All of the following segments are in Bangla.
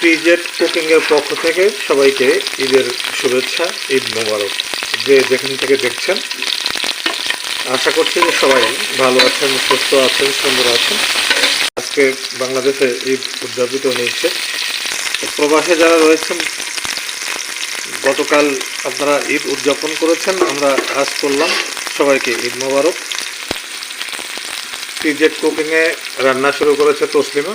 ফ্রিজেট কুকিংয়ের পক্ষ থেকে সবাইকে ঈদের শুভেচ্ছা, ঈদ মোবারক। যে যেখান থেকে দেখছেন, আশা করছি যে সবাই ভালো আছেন, সুস্থ আছেন, সুন্দর আছেন। আজকে বাংলাদেশে ঈদ উদযাপিত হয়েছে। প্রবাসে যারা রয়েছেন, গতকাল আপনারা ঈদ উদযাপন করেছেন, আমরা আজ করলাম সবাইকে ঈদ মোবারক। ফ্রিজেট কুকিংয়ে রান্না শুরু করেছে তসলিমা।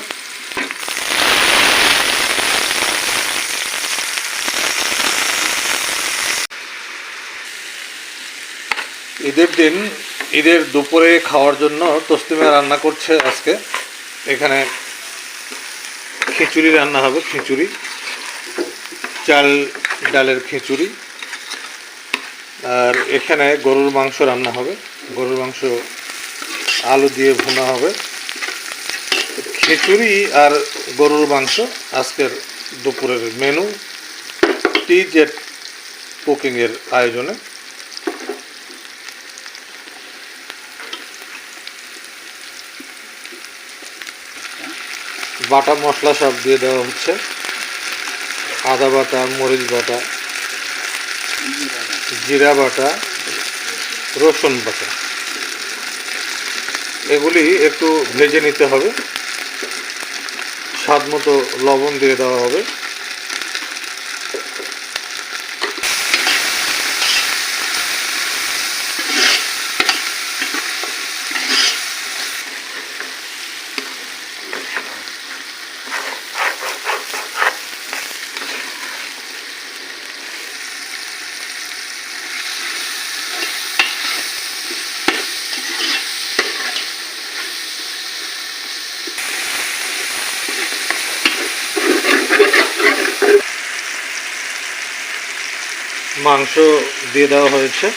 ঈদের দিন, ঈদের দুপুরে খাওয়ার জন্য তসলিমা রান্না করছে আজকে। এখানে খিচুড়ি রান্না হবে, খিচুড়ি। চাল ডালের খিচুড়ি। আর এখানে গরুর মাংস রান্না হবে। গরুর মাংস আলু দিয়ে ভুনা হবে। খিচুড়ি আর গরুর মাংস আজকের দুপুরের মেনু, টি জেট কুকিংয়ের আয়োজনে। বাটা মশলা সব দিয়ে দেওয়া হচ্ছে। আদা বাটা, মরিচ বাটা, জিরা বাটা, রসুন বাটা। এগুলি একটু ভেজে নিতে হবে। স্বাদ মতো লবণ দিয়ে দেওয়া হবে। মাংস দিয়ে দেওয়া হয়েছে।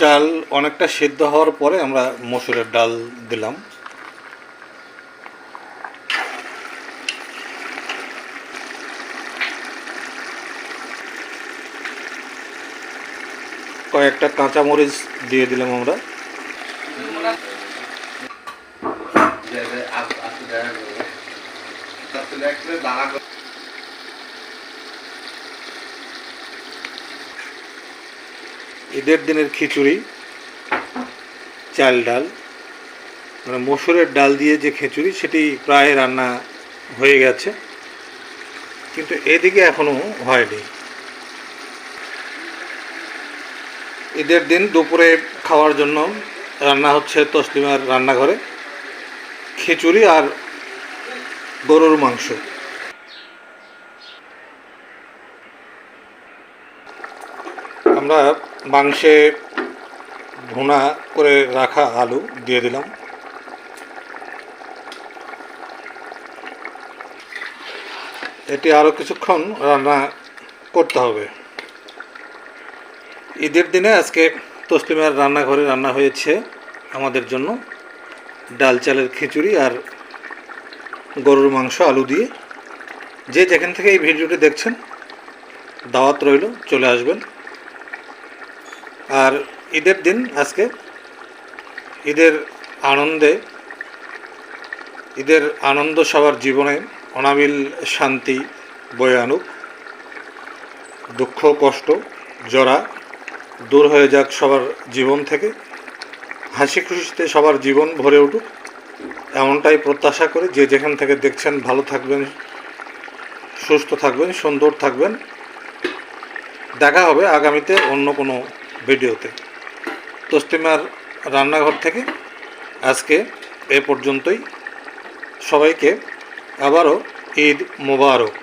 চাল অনেকটা সিদ্ধ হওয়ার পরে আমরা মসুরের ডাল দিলাম। কয়েকটা কাঁচামরিচ দিয়ে দিলাম আমরা। ঈদের দিনের খিচুড়ি, চাল ডাল। মানে মসুরের ডাল দিয়ে যে খিচুড়ি, সেটি প্রায় রান্না হয়ে গেছে। কিন্তু এদিকে এখনও হয়নি। ঈদের দিন দুপুরে খাওয়ার জন্য রান্না হচ্ছে তসলিমার রান্নাঘরে। খিচুড়ি আর গরুর মাংস। আমরা মাংসে ভুনা করে রাখা আলু দিয়ে দিলাম। এটি আরও কিছুক্ষণ রান্না করতে হবে। ঈদের দিনে আজকে তসলিমার রান্নাঘরে রান্না হয়েছে আমাদের জন্য ডাল চালের খিচুড়ি আর গরুর মাংস, আলু দিয়ে। যে যেখান থেকে এই ভিডিওটি দেখছেন, দাওয়াত রইল, চলে আসবেন। আর ঈদের দিন আজকে ঈদের আনন্দে, ঈদের আনন্দ সবার জীবনে অনাবিল শান্তি বয়ে আনুক। দুঃখ, কষ্ট, জরা দূর হয়ে যাক সবার জীবন থেকে। হাসি খুশিতে সবার জীবন ভরে উঠুক। এমনটাই প্রত্যাশা করে যে যেখান থেকে দেখছেন ভালো থাকবেন, সুস্থ থাকবেন, সুন্দর থাকবেন। দেখা হবে আগামীতে অন্য কোনো ভিডিওতে তস্তিমার রান্নাঘর থেকে আজকে এ পর্যন্তই। সবাইকে আবারও ঈদ মোবারক।